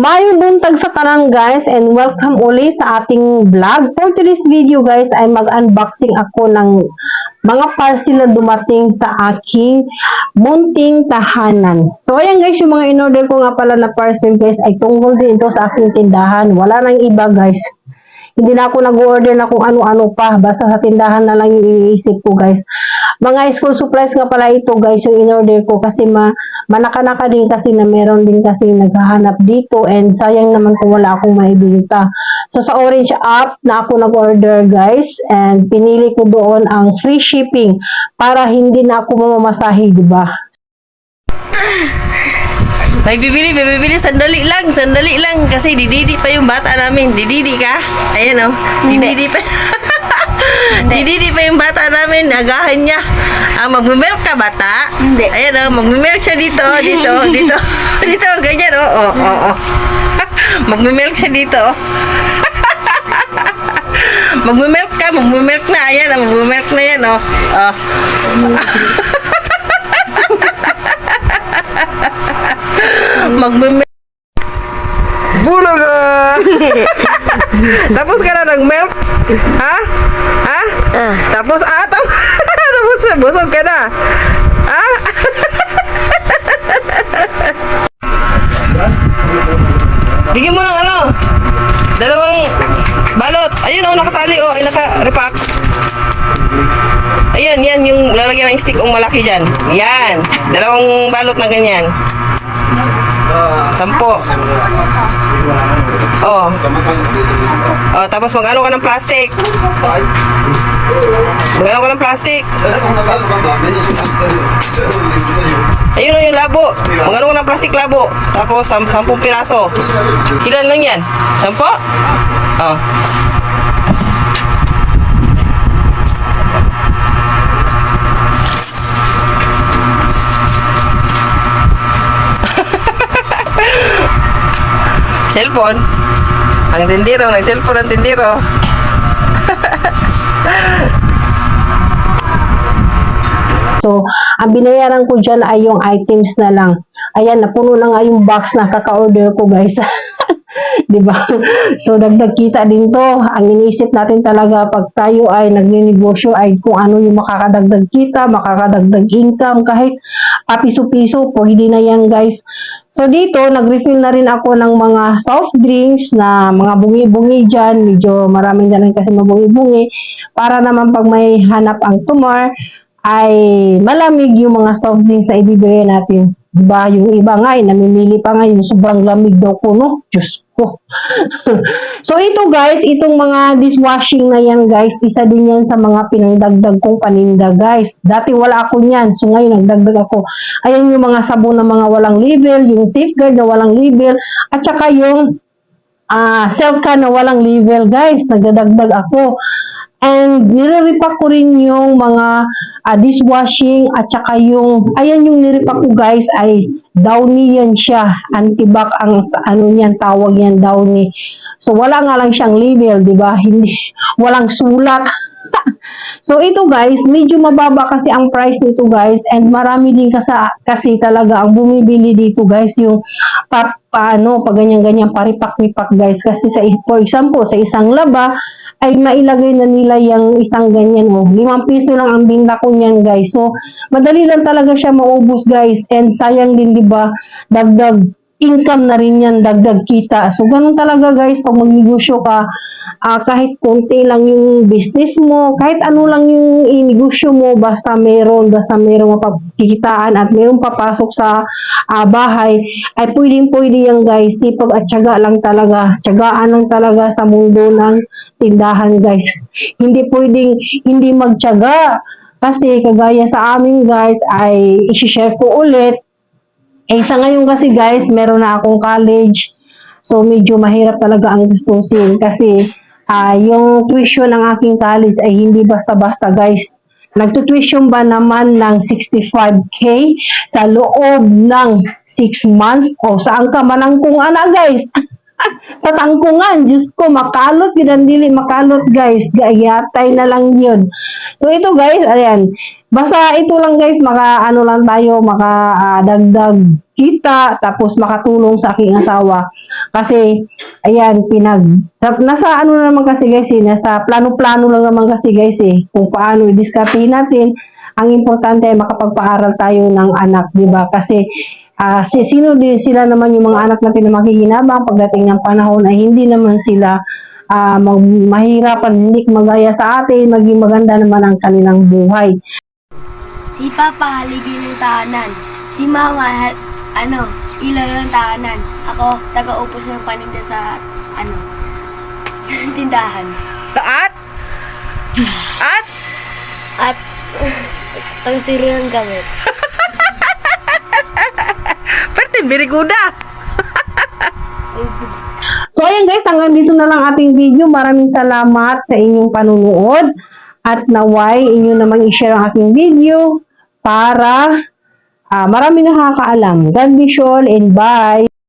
Mayong buntag sa tanan guys and welcome uli sa ating vlog. For today's video guys ay mag-unboxing ako ng mga parcel na dumating sa aking munting tahanan. So ayan guys, yung mga in-order ko nga pala na parcel guys ay tungkol din ito sa aking tindahan. Wala nang iba guys. Hindi na ako nag-order na kung ano-ano pa. Basta sa tindahan na lang yung iniisip ko, guys. Mga school supplies nga pala ito, guys, yung in-order ko. Kasi ma manaka-naka din kasi na meron din kasi naghahanap dito. And sayang naman kung wala akong maibigita. So, sa Orange app na ako nag-order, guys. And pinili ko doon ang free shipping para hindi na ako mamamasahe, di ba? May bibili, may bibili. Sandali lang, sandali lang. Kasi dididi pa yung bata namin. Dididi ka? Ayan o. Oh. Dididi pa. dididi pa yung bata namin. Agahan niya. Ah, mag-milk ka, bata? Hindi. Ayan oh, mag-milk siya dito, dito, dito. dito, ganyan o. Oh, oh, oh, oh. mag-milk siya dito. oh. Mag-milk ka, mag-milk na. Ayan, mag-milk na yan, oh. Oh. Magme Tapos ka na ng milk? Ha? Ha? Tapos, ah, tapos, tapos busog ka na. Ha? Bigyan mo ng ano? Dalawang balot. Ayun, oh, nakatali, oh, ay naka-repack. Ayan, yan, yung lalagyan ng stick ang malaki dyan. Yan. Dalawang balot na ganyan. Sampo. Oh. Oh, tapos mag-ano ka ng plastic. Mag-ano ka ng plastic. Ayun o yung labo. Mag-ano ka ng plastic labo. Tapos, sam sampung piraso. Ilan lang yan? Sampo? Cellphone. Ang tindiro, nag-cellphone ang tindiro. So, ang binayaran ko dyan ay yung items na lang. Ayan, napuno na nga yung box na kaka-order ko, guys. 'Di ba? So, dagdag kita din to. Ang iniisip natin talaga pag tayo ay nagninegosyo ay kung ano yung makakadagdag kita, makakadagdag income, kahit papiso-piso, pwede na yan, guys. So, dito, nag-refill na rin ako ng mga soft drinks na mga bungi-bungi dyan. Medyo maraming dyan kasi mabungi-bungi. Para naman pag may hanap ang tumor, ay malamig yung mga soft drinks na ibibigay natin. Diba? Yung iba nga, eh, namimili pa nga yung sobrang lamig daw ko, no? Diyos ko. so, ito guys, itong mga dishwashing na yan guys, isa din yan sa mga pinangdagdag kong paninda guys. Dati wala ako niyan, so ngayon nagdagdag ako. Ayan yung mga sabon na mga walang label, yung safeguard na walang label, at saka yung ah self-can na walang label guys, nagdadagdag ako. And nire-repack ko rin yung mga ah, dishwashing at saka yung, ayan yung nire-repack ko guys ay downy yan siya. Antibac ang ano niyan, tawag yan downy. So wala nga lang siyang label, di ba? Hindi, walang sulat. So ito guys, medyo mababa kasi ang price nito guys and marami din kasi, kasi talaga ang bumibili dito guys yung pa, paano pag ganyan-ganyan paripak-ripak guys kasi sa for example sa isang laba ay mailagay na nila yung isang ganyan oh. Limang piso lang ang binta ko niyan guys. So madali lang talaga siya maubos guys and sayang din di ba dagdag income na rin yan, dagdag kita. So, ganun talaga guys, pag magnegosyo ka, ah, kahit konti lang yung business mo, kahit ano lang yung inegosyo mo, basta meron, basta meron mapakikitaan at meron papasok sa ah, bahay, ay pwedeng pwede yan guys, sipag at tiyaga lang talaga, tiyagaan lang talaga sa mundo ng tindahan guys. Hindi pwedeng hindi magtiyaga, kasi kagaya sa amin guys, ay isi-share ko ulit, eh, sa ngayon kasi guys, meron na akong college. So, medyo mahirap talaga ang gustusin kasi ah yung tuition ng aking college ay hindi basta-basta guys. Nagtutuition ba naman ng 65k sa loob ng 6 months o saan ka man ang kung ana guys. sa tangkungan. Diyos ko, makalot yun ang dili, makalot guys. Gayatay na lang yun. So ito guys, ayan. Basta ito lang guys, maka ano lang tayo, maka ah, dagdag kita, tapos makatulong sa aking asawa. Kasi, ayan, pinag, sa- nasa ano naman kasi guys eh, nasa plano-plano lang naman kasi guys eh, kung paano i-discarte natin. Ang importante ay makapagpaaral tayo ng anak, di ba? Kasi, ah si, sino din sila naman yung mga anak natin na makikinabang pagdating ng panahon ay hindi naman sila ah mag, mahirapan, hindi magaya sa atin, maging maganda naman ang kanilang buhay. Si Papa haligi ng tahanan. Si Mama, ha- ano, ilaw ng tahanan. Ako, taga-upos ng paninda sa, ano, tindahan. At? At? At, ang siro ng gamit. Pwede, biriguda. So ayan guys, hanggang dito na lang ating video. Maraming salamat sa inyong panunood at naway inyo namang i-share ang aking video para ah, marami nakakaalam. God you all and bye!